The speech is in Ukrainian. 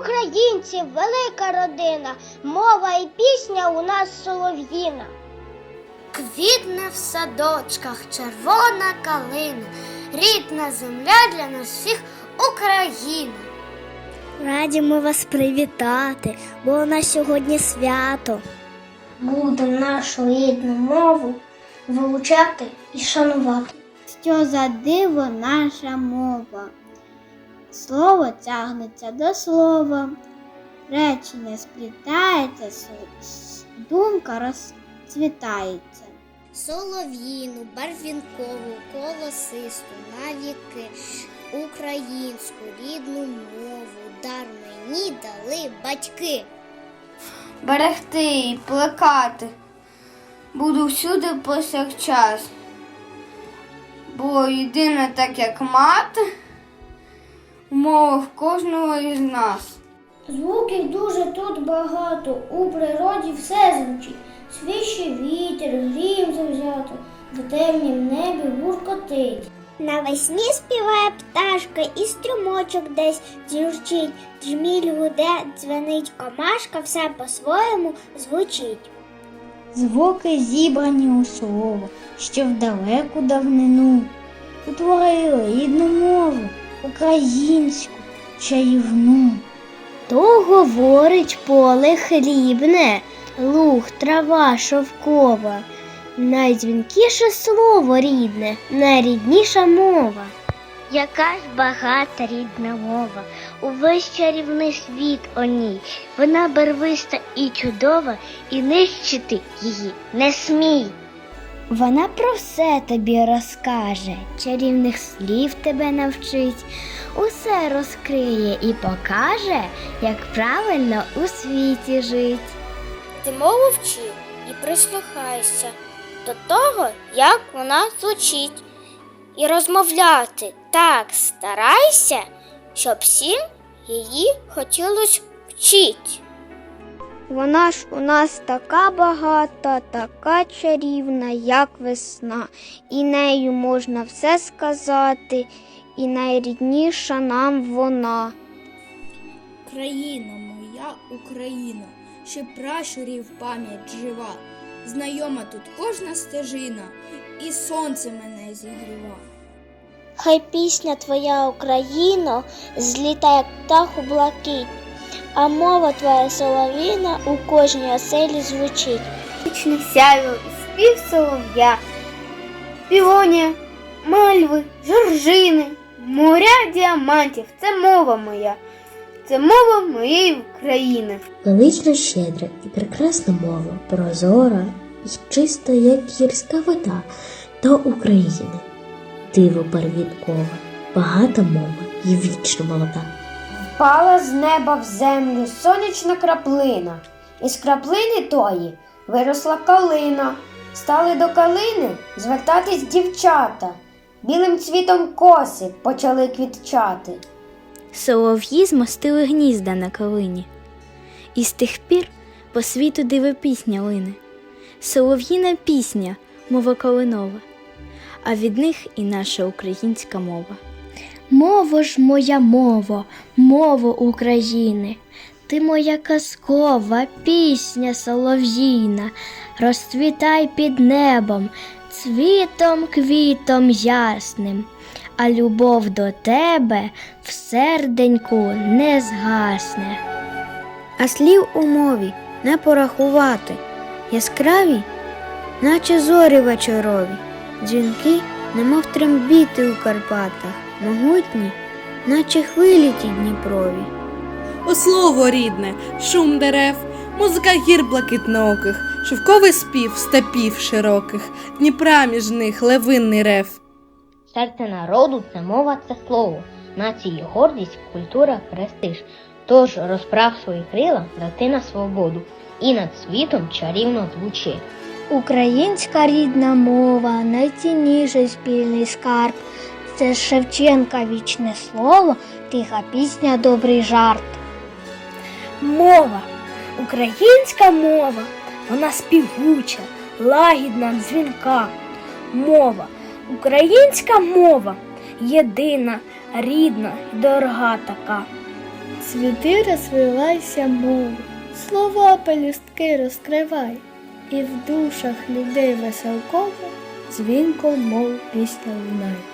українців велика родина, мова і пісня у нас солов'їна. Квітне в садочках червона калина, рідна земля для нас всіх Україна. Раді ми вас привітати, бо у нас сьогодні свято. Буду нашу рідну мову вивчати і шанувати. Що за диво наша мова? Слово тягнеться до слова, речення сплітається, думка розцвітається. Солов'їну, барвінкову, колосисту, навіки, українську рідну мову дар мені дали батьки. берегти і плекати. Буду всюди повсякчас. Бо єдина так як мати, в мовах кожного із нас. Звуків дуже тут багато, у природі все звучить. Свіжий вітер, грім завзято, в темнім небі гуркотить. Навесні співає пташка і струмочок десь дзюрчить, джміль гуде, дзвенить комашка, все по-своєму звучить. Звуки зібрані у слово, що в далеку давнину утворили рідну мову, українську, чарівну. То говорить поле хлібне, луг, трава шовкова. Найдзвінкіше слово рідне, найрідніша мова. Яка ж багата рідна мова, увесь чарівний світ о ній. Вона барвиста і чудова, і нищити її не смій. Вона про все тобі розкаже, чарівних слів тебе навчить, усе розкриє і покаже, як правильно у світі жить. Ти мову вчи і прислухайся до того, як вона звучить. І розмовляти так старайся, щоб всім її хотілось вчить. Вона ж у нас така багата, така чарівна, як весна, і нею можна все сказати, і найрідніша нам вона. Країна моя Україна, ще пращурів пам'ять жива. Знайома тут кожна стежина, і сонце мене зігріва. Хай пісня твоя Україно зліта, як птах у блакить, а мова твоя солов'їна у кожній оселі звучить. Вічне сяйво і спів солов'я, півонія, мальви, жоржини, моря діамантів це мова моя, це мова моєї України. Велично щедра і прекрасна мова, прозора і чиста, як гірська вода, то України. Диво первіткове, багата мова і вічно молода. Впала з неба в землю сонячна краплина, і з краплини тої виросла калина. Стали до калини звертатись дівчата, білим цвітом коси почали квітчати. Солов'ї змостили гнізда на калині, і з тих пір по світу диво пісня лине. Солов'їна пісня, мова калинова, а від них і наша українська мова. Мова ж моя мова, мова України, ти моя казкова пісня солов'їна, розцвітай під небом, цвітом квітом ясним, а любов до тебе в серденьку не згасне. А слів у мові не порахувати, яскраві, наче зорі вечорові, дзвінки, немов трембіти у Карпатах, могутні, наче хвилі ті Дніпрові. О слово рідне, шум дерев, музика гір блакитнооких, шовковий спів степів широких, Дніпра між них левинний рев. Серце народу це мова, це слово, нації гордість, культура, престиж. Тож розправ свої крила, лети на свободу, і над світом чарівно звучи. Українська рідна мова, найцінніший спільний скарб. Це Шевченка вічне слово, тиха пісня, добрий жарт. Мова, українська мова, вона співуча, лагідна, дзвінка. Мова, українська мова, єдина, рідна і дорога така. цвіти розвивайся мова, слова пелюстки розкривай, і в душах людей веселково дзвінко, мов пісня лунай.